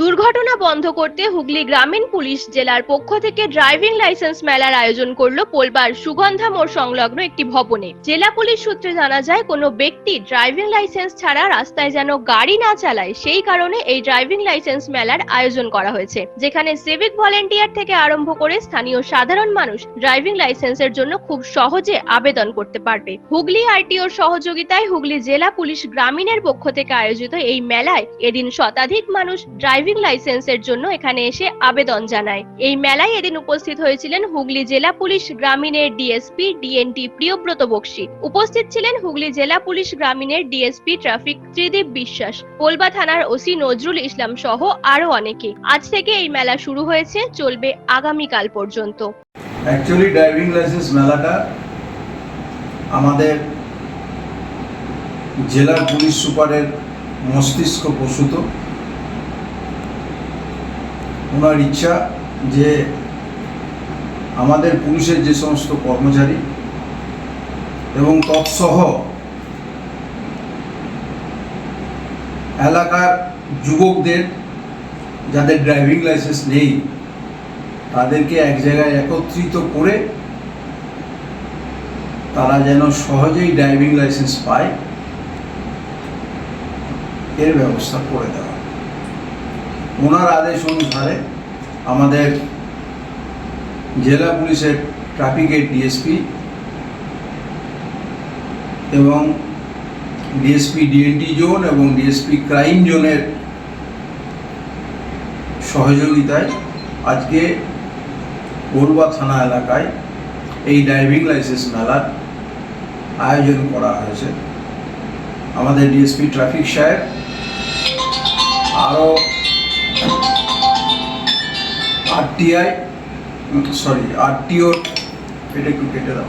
দুর্ঘটনা বন্ধ করতে হুগলি গ্রামীণ পুলিশ জেলার পক্ষ থেকে ড্রাইভিং লাইসেন্স মেলার আয়োজন করল পোলবার সুগন্ধা মোড় সংলগ্ন একটি ভবনে। জেলা পুলিশ সূত্রে জানা যায়, কোনো ব্যক্তি ড্রাইভিং লাইসেন্স ছাড়া রাস্তায় যেন গাড়ি না চালায়, সেই কারণে এই ড্রাইভিং লাইসেন্স মেলার আয়োজন করা হয়েছে। যেখানে সিভিক ভলেন্টিয়ার থেকে আরম্ভ করে স্থানীয় সাধারণ মানুষ ড্রাইভিং লাইসেন্সের জন্য খুব সহজে আবেদন করতে পারবে। হুগলি আরটিওর সহযোগিতায় হুগলি জেলা পুলিশ গ্রামীণের পক্ষ থেকে আয়োজিত এই মেলায় এদিন শতাধিক মানুষ ড্রাইভিং লাইসেন্সের জন্য এখানে এসে আবেদন জানায়। এই মেলায় এদিন উপস্থিত হয়েছিলেন হুগলি জেলা পুলিশ গ্রামীণের ডিএসপি ডিএনটি প্রিয়ব্রত বক্সি। উপস্থিত ছিলেন হুগলি জেলা পুলিশ গ্রামীণের ডিএসপি ট্রাফিক ত্রিদীপ বিশ্বাস। পোলবা থানার ওসি নজরুল ইসলাম সহ আরও অনেকে। আজ থেকে এই মেলা শুরু হয়েছে, চলবে আগামীকাল পর্যন্ত। অ্যাকচুয়ালি ড্রাইভিং লাইসেন্স মেলাটা আমাদের জেলার পুলিশ সুপারের মস্তিষ্ক প্রসূত। ওনার ইচ্ছা যে আমাদের পুলিশের যে সমস্ত কর্মচারী এবং তৎসহ এলাকার যুবকদের যাদের ড্রাইভিং লাইসেন্স নেই, তাদেরকে এক জায়গায় একত্রিত করে তারা যেন সহজেই ড্রাইভিং লাইসেন্স পায়, এর ব্যবস্থা করে দেওয়া। ওনার আদেশ অনুসারে আমাদের জেলা পুলিশের ট্রাফিকের ডিএসপি এবং ডিএসপি ডিএনটি জোন এবং ডিএসপি ক্রাইম জোনের সহযোগিতায় আজকে বড়ুয়া থানা এলাকায় এই ড্রাইভিং লাইসেন্স মেলার আয়োজন করা হয়েছে। আমাদের ডিএসপি ট্রাফিক সাহেব আরও আরটিআই সরি আরটিওর এটা একটু কেটে দাও।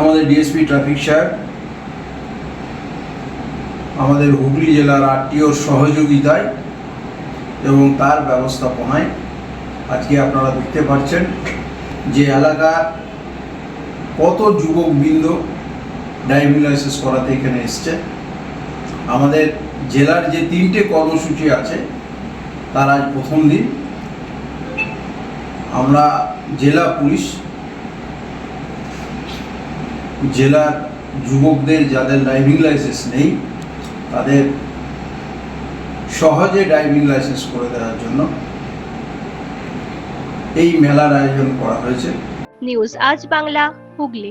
আমাদের ডিএসপি ট্রাফিক সাহেব আমাদের হুগলি জেলার আরটিওর সহযোগিতায় এবং তার ব্যবস্থাপনায় আজকে আপনারা দেখতে পাচ্ছেন যে এলাকার কত যুবকবৃন্দ ড্রাইভিং লাইসেন্স করাতে এখানে এসছে। আমাদের জেলার যে তিনটে কর্মসূচি আছে তার আজ প্রথম দিন। আমরা জেলা পুলিশ জেলার যুবকদের যাদের ড্রাইভিং লাইসেন্স নেই, তাদের সহজে ড্রাইভিং লাইসেন্স করে দেওয়ার জন্য এই মেলার আয়োজন করা হয়েছে। নিউজ আজ বাংলা, হুগলি।